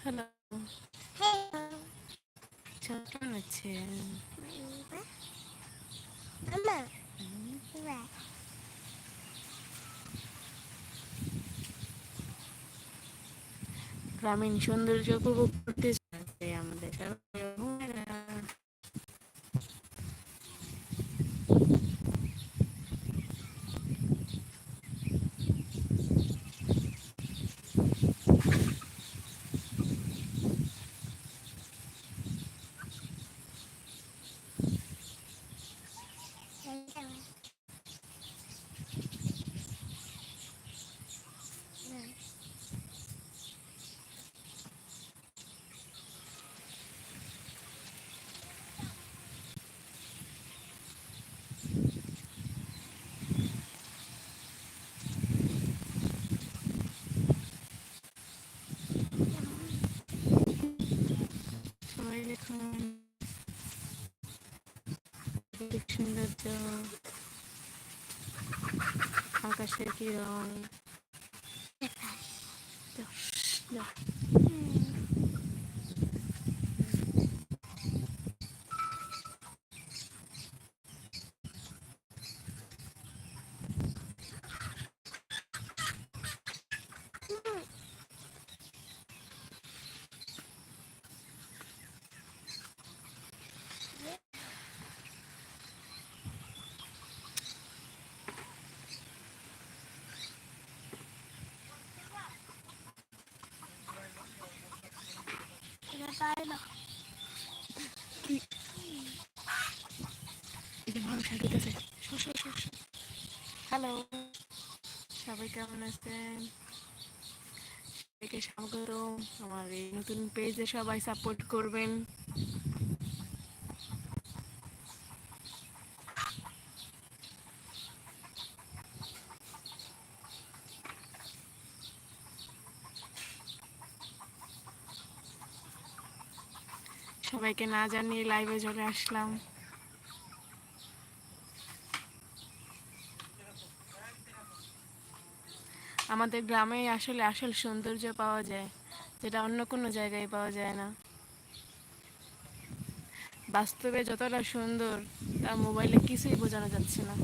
Hello আছেন Mama. গ্রামীণ সৌন্দর্য উপভোগ করতে চাইছে আমাদের সবাই বোনেরা। সবাই দেখুন প্রাকৃতিক সৌন্দর্য আকাশের কিরণ। হ্যালো সবাই কেমন আছেন? সবাইকে স্বাগত আমার এই নতুন পেজে সবাই সাপোর্ট করবেন। সবাইকে না জানিয়ে লাইভে চলে আসলাম। আমাদের গ্রামে আসলে আসল সৌন্দর্য পাওয়া যায়, যেটা অন্য কোনো জায়গায় পাওয়া যায় না। বাস্তবে যতটা সুন্দর তা মোবাইলে কিছুই বোঝানো যাচ্ছে না।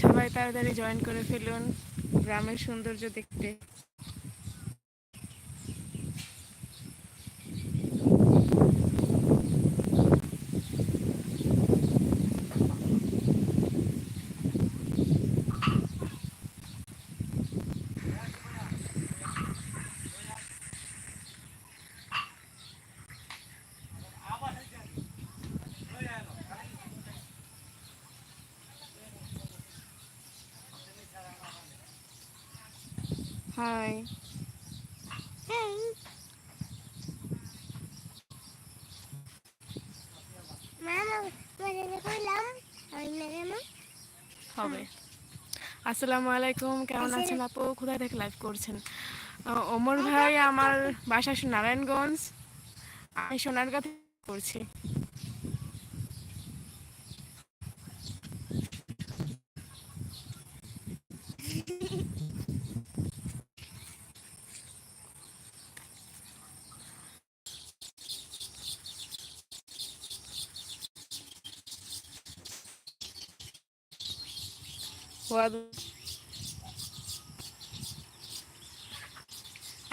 সবাই তাড়াতাড়ি জয়েন করে ফেলুন গ্রামের সৌন্দর্য দেখতে। Hi Hey. হবে আসসালামু আলাইকুম কেমন আছেন আপু কোথায় থেকে লাইভ করছেন ওমর ভাই আমার বাসা নারায়ণগঞ্জ আমি সোনারগাঁ করছি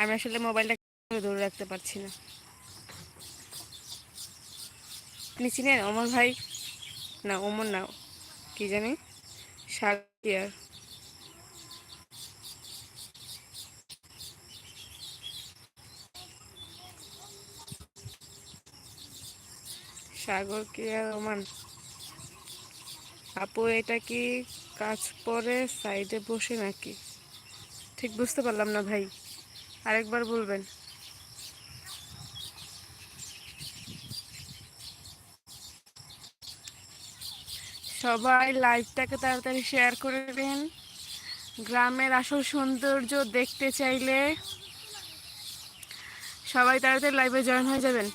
আমি আসলে মোবাইলটা দূরে রাখতে পারছি না। আপনি চিনেন অমর ভাই? না, ওমর না, কি জানি? সাকিয়ার সাগর কিয়া রোমান আপু, এটা কি কাজ পরে সাইডে বসে নাকি? ঠিক বুঝতে পারলাম না ভাই। আরেকবার বলবেন। সবাই লাইভটাকে তাড়াতাড়ি শেয়ার করে দিন। গ্রামের আসল সৌন্দর্য দেখতে চাইলে সবাই তাড়াতাড়ি লাইভে জয়েন হয়ে যাবেন।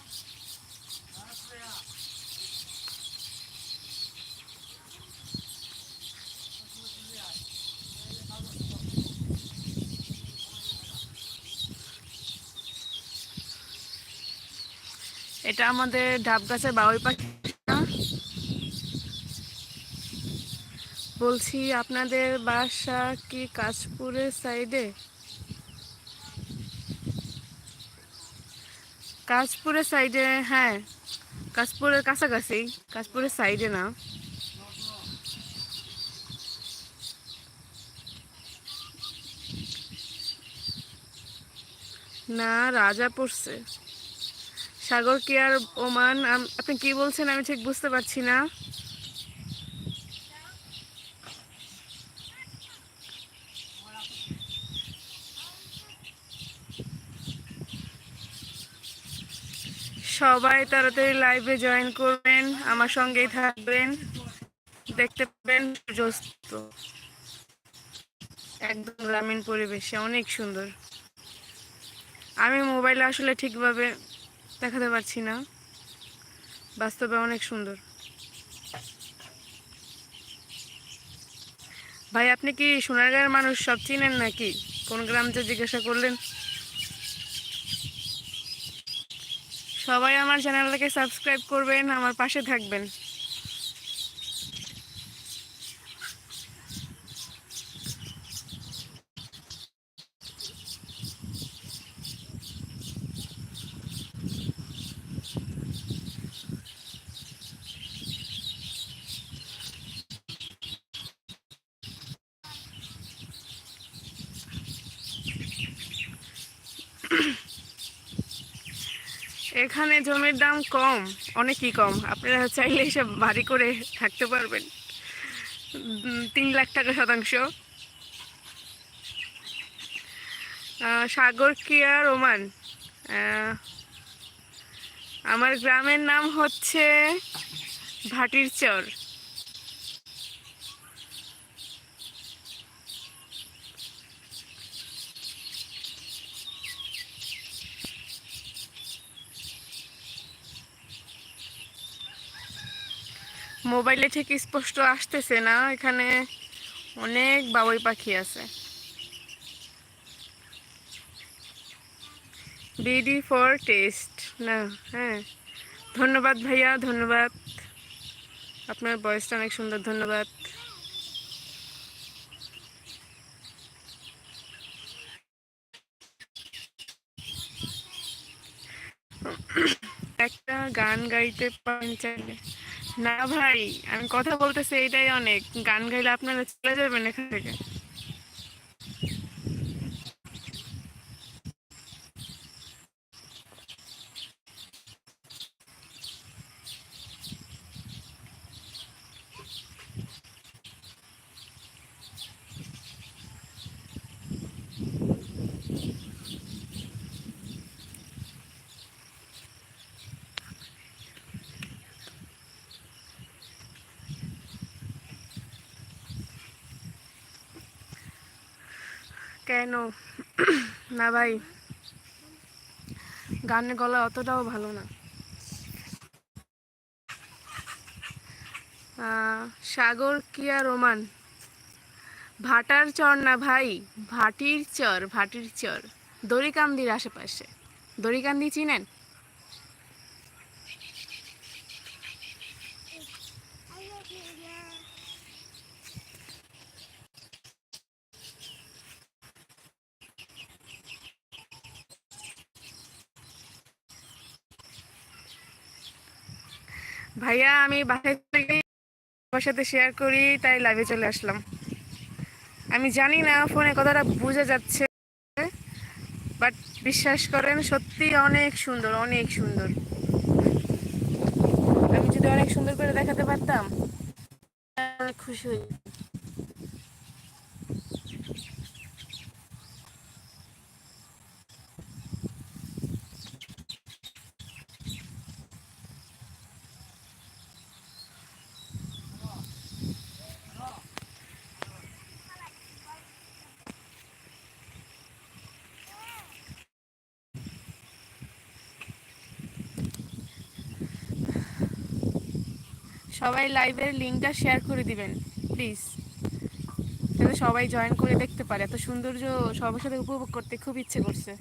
এটা আমাদের ডাব গাছের বাউই পাখি? বলছি, আপনাদের বাসা কি কাশপুরের সাইডে কাশপুরের সাইডে হ্যাঁ। কাশপুরের কাছাকাছি। কাশপুরের সাইডে না। না, রাজা পড়ছে। সাগর কি আর ওমান? আপনি কি বলছেন? আমি ঠিক বুঝতে পারছি না। সবাই তাড়াতাড়ি লাইভে জয়েন করবেন, আমার সঙ্গেই থাকবেন। দেখতে পাবেন একদম গ্রামীণ পরিবেশে, অনেক সুন্দর। আমি মোবাইলে আসলে ঠিকভাবে দেখাতে পারছি না। বাস্তবে অনেক সুন্দর। ভাই, আপনি কি সোনারগাঁয়ের মানুষ সব চিনেন নাকি? কোন গ্রামতে জিজ্ঞাসা করলেন? সবাই আমার চ্যানেলটাকে সাবস্ক্রাইব করবেন, আমার পাশে থাকবেন। এখানে জমির দাম কম, অনেকই কম। আপনারা চাইলে এসব বাড়ি করে থাকতে পারবেন। তিন লাখ টাকা শতাংশ। সাগর কিয়া রোমান। আমার গ্রামের নাম হচ্ছে ভাটির চর মোবাইলে ঠিক স্পষ্ট আসতেছে না, এখানে অনেক বাবুই পাখি আছে। বিডি ফর টেস্ট, না হ্যাঁ। ধন্যবাদ ভাইয়া, ধন্যবাদ। আপনার বয়সটা অনেক সুন্দর, ধন্যবাদ। একটা গান গাইতে পারেন চাইলে। না ভাই আমি কথা বলতেছি এইটাই অনেক। গান গাইলে আপনারা চলে যাবেন এখান থেকে। কেন? না ভাই, গানের গলা অতটাও ভালো না। সাগর কিয়া রোমান? ভাটার চর না ভাই, ভাটির চর ভাটির চর। দড়িকান্দির আশেপাশে। দড়িকান্দি চিনেন? ভাইয়া, আমি বাসায় আমার সাথে শেয়ার করি, তাই লাইভে চলে আসলাম। আমি জানি না ফোনে কথাটা বোঝা যাচ্ছে বাট বিশ্বাস করেন, সত্যি অনেক সুন্দর অনেক সুন্দর। আমি যদি অনেক সুন্দর করে দেখাতে পারতাম খুশি হই সবাই লাইভের লিঙ্কটা শেয়ার করে দিবেন প্লিজ যাতে সবাই জয়েন করে দেখতে পারে। এত সৌন্দর্য সবার সাথে উপভোগ করতে খুব ইচ্ছে করছে।